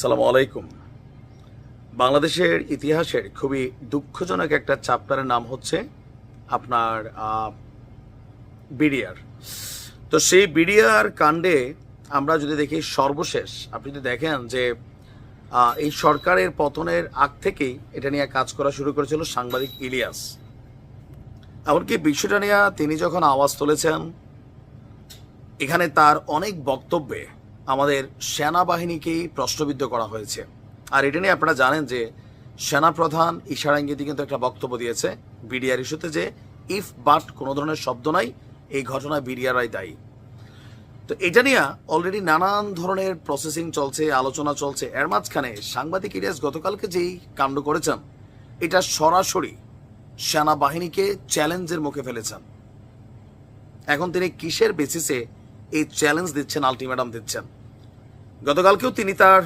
সালাম আলাইকুম। বাংলাদেশের ইতিহাসের খুবই দুঃখজনক একটা চ্যাপ্টারের নাম হচ্ছে আপনার বিডিআর। তো সেই বিডিআর কাণ্ডে আমরা যদি দেখি সর্বশেষ, আপনি যদি দেখেন যে এই সরকারের পতনের আগ থেকেই এটা নিয়ে কাজ করা শুরু করেছিল সাংবাদিক ইলিয়াস। এমনকি বিষয়টা নিয়ে তিনি যখন আওয়াজ তুলেছেন, এখানে তার অনেক বক্তব্যে আমাদের সেনাবাহিনীকেই প্রশ্নবিদ্ধ করা হয়েছে। আর এটা নিয়ে আপনারা জানেন যে সেনাপ্রধান ইশারাঙ্গিতি কিন্তু একটা বক্তব্য দিয়েছে বিডিআর ইস্যুতে যে ইফ বাট কোনো ধরনের শব্দ নাই, এই ঘটনায় বিডিআরআই দায়ী। তো এটা নিয়ে অলরেডি নানান ধরনের প্রসেসিং চলছে, আলোচনা চলছে। এর মাঝখানে সাংবাদিক ইলিয়াস গতকালকে যেই কাণ্ড করেছেন, এটা সরাসরি সেনাবাহিনীকে চ্যালেঞ্জের মুখে ফেলেছেন। এখন তিনি কিসের বেসিসে এই চ্যালেঞ্জ দিচ্ছেন আলটিমেটাম দিচ্ছেন? গতকালকেও তিনি তার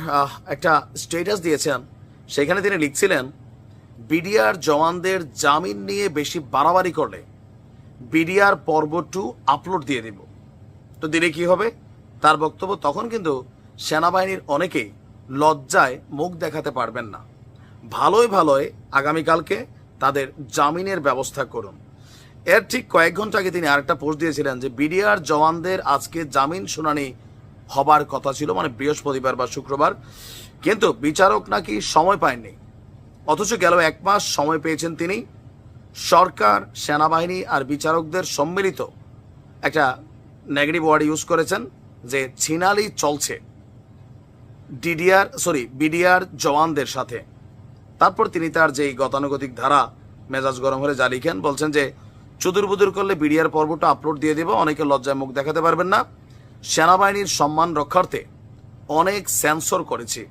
একটা স্টেটাস দিয়েছেন। সেখানে তিনি লিখছিলেন, বিডিআর জওয়ানদের জামিন নিয়ে বেশি বাড়াবাড়ি করলে বিডিআর পর্ব টু আপলোড দিয়ে দেব। তো দিলে কি হবে? তার বক্তব্য তখন কিন্তু সেনাবাহিনীর অনেকেই লজ্জায় মুখ দেখাতে পারবেন না। ভালোই ভালোই আগামীকালকে তাদের জামিনের ব্যবস্থা করুন। এর ঠিক কয়েক ঘণ্টা আগে তিনি আরেকটা পোস্ট দিয়েছিলেন যে, বিডিআর জওয়ানদের আজকে জামিন শুনানি হবার কথা ছিল মানে বৃহস্পতিবার বা শুক্রবার। কিন্তু বিচারক নাকি সময় পায়নি। অথচ গেল এক মাস সময় পেয়েছেন তিনি। সরকার, সেনাবাহিনী আর বিচারকদের সম্মিলিত একটা নেগেটিভ ওয়ার্ড ইউজ করেছেন যে ছিনালি চলছে। ডিডিআর, সরি, বিডিআর জওয়ানদের সাথে। তারপর তিনি তার যেই গতানুগতিক ধারা, মেজাজ গরম হলে যা লিখেন, বলছেন যে চুদুর বুদুর করলে বিডিআর পর্বটা আপলোড দিয়ে দেব, অনেকে লজ্জায় মুখ দেখাতে পারবেন না। সেনাবাহিনীর সম্মান রক্ষার্থে অনেক সেন্সর করেছি।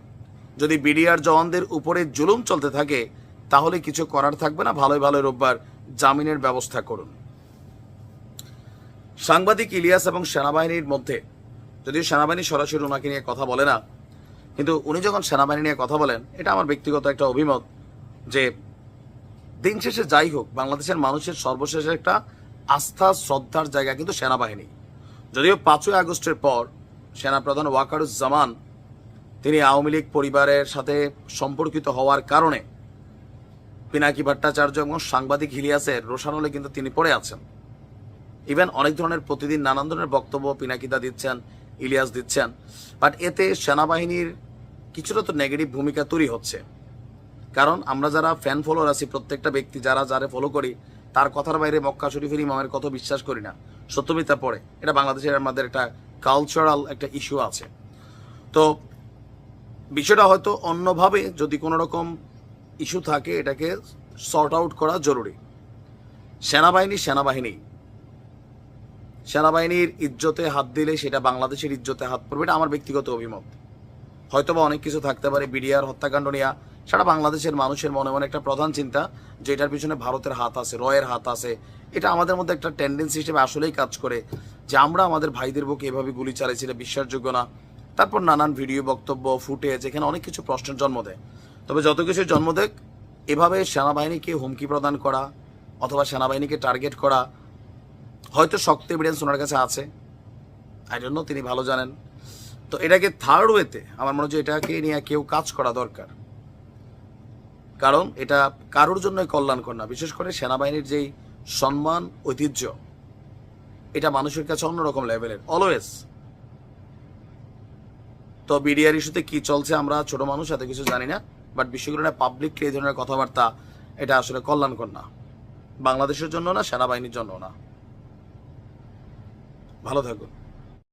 যদি বিডিআর জওয়ানদের উপরে জুলুম চলতে থাকে, তাহলে কিছু করার থাকবে না। ভালোই ভালোই রোববার জামিনের ব্যবস্থা করুন। সাংবাদিক ইলিয়াস এবং সেনাবাহিনীর মধ্যে, যদিও সেনাবাহিনী সরাসরি ওনাকে নিয়ে কথা বলে না, কিন্তু উনি যখন সেনাবাহিনী নিয়ে কথা বলেন, এটা আমার ব্যক্তিগত একটা অভিমত যে দিন শেষে যাই হোক, বাংলাদেশের মানুষের সর্বশেষ একটা আস্থা, শ্রদ্ধার জায়গা কিন্তু সেনাবাহিনী। যদিও পাঁচই আগস্টের পর সেনাপ্রধান ওয়াকারুজ্জামান তিনি আওয়ামী লীগ পরিবারের সাথে সম্পর্কিত হওয়ার কারণে পিনাকি ভট্টাচার্য এবং সাংবাদিক হিলিয়াসের রোশানলে কিন্তু তিনি পড়ে আছেন। ইভেন অনেক ধরনের প্রতিদিন নানান ধরনের বক্তব্য পিনাকিদা দিচ্ছেন, ইলিয়াস দিচ্ছেন বাট এতে সেনাবাহিনীর কিছুটা তো নেগেটিভ ভূমিকা তৈরি হচ্ছে। কারণ আমরা যারা ফ্যান ফলোয়ার আছি, প্রত্যেকটা ব্যক্তি যারা যারা ফলো করি, তার কথার বাইরে মক্কা শরীফের ইমামের কথা বিশ্বাস করি না। সত্যমিতা পড়ে। এটা বাংলাদেশের আমাদের একটা কালচারাল একটা ইস্যু আছে। তো বিষয়টা হয়তো অন্যভাবে যদি কোনো রকম ইস্যু থাকে, এটাকে সর্ট আউট করা জরুরি। সেনাবাহিনী সেনাবাহিনী। সেনাবাহিনীর ইজ্জতে হাত দিলে সেটা বাংলাদেশের ইজ্জতে হাত পড়বে, এটা আমার ব্যক্তিগত অভিমত। হয়তোবা অনেক কিছু থাকতে পারে, বিডিআর, হত্যাকাণ্ড নিয়ে। সারা বাংলাদেশের মানুষের মনে মনে একটা প্রধান চিন্তা, যে এটার পিছনে ভারতের হাত আছে, রয়ের হাত আছে। এটা আমাদের মধ্যে একটা টেন্ডেন্সি হিসেবে আসলেই কাজ করে, যে আমরা আমাদের ভাইদের বুকে এভাবে গুলি চালিয়েছি এটা বিশ্বাসযোগ্য না। তারপর নানান ভিডিও, বক্তব্য, ফুটেজ, এখানে অনেক কিছু প্রশ্নের জন্ম দেয়। তবে যত কিছু জন্ম দেয় এভাবে সেনাবাহিনীকে হুমকি প্রদান করা, অথবা সেনাবাহিনীকে টার্গেট করা, হয়তো শক্ত এভিডেন্স ওনার কাছে আছে। আই জন্য তিনি ভালো জানেন। তো এটাকে থার্ড ওয়েতে আমার মনে হচ্ছে এটাকে নিয়ে কেউ কাজ করা দরকার। কারণ এটা কারোর জন্যই কল্যাণকর না, বিশেষ করে সেনাবাহিনীর যেই সম্মান, ঐতিহ্য, এটা মানুষের কাছে অন্যরকম লেভেলের অলওয়েজ তো বিডিআর ইস্যুতে কি চলছে আমরা ছোট মানুষ, এত কিছু জানি না বাট বিশ্বগুলো পাবলিকলি এই ধরনের কথাবার্তা, এটা আসলে কল্যাণকর না। বাংলাদেশের জন্য না, সেনাবাহিনীর জন্য না। ভালো থাকুন।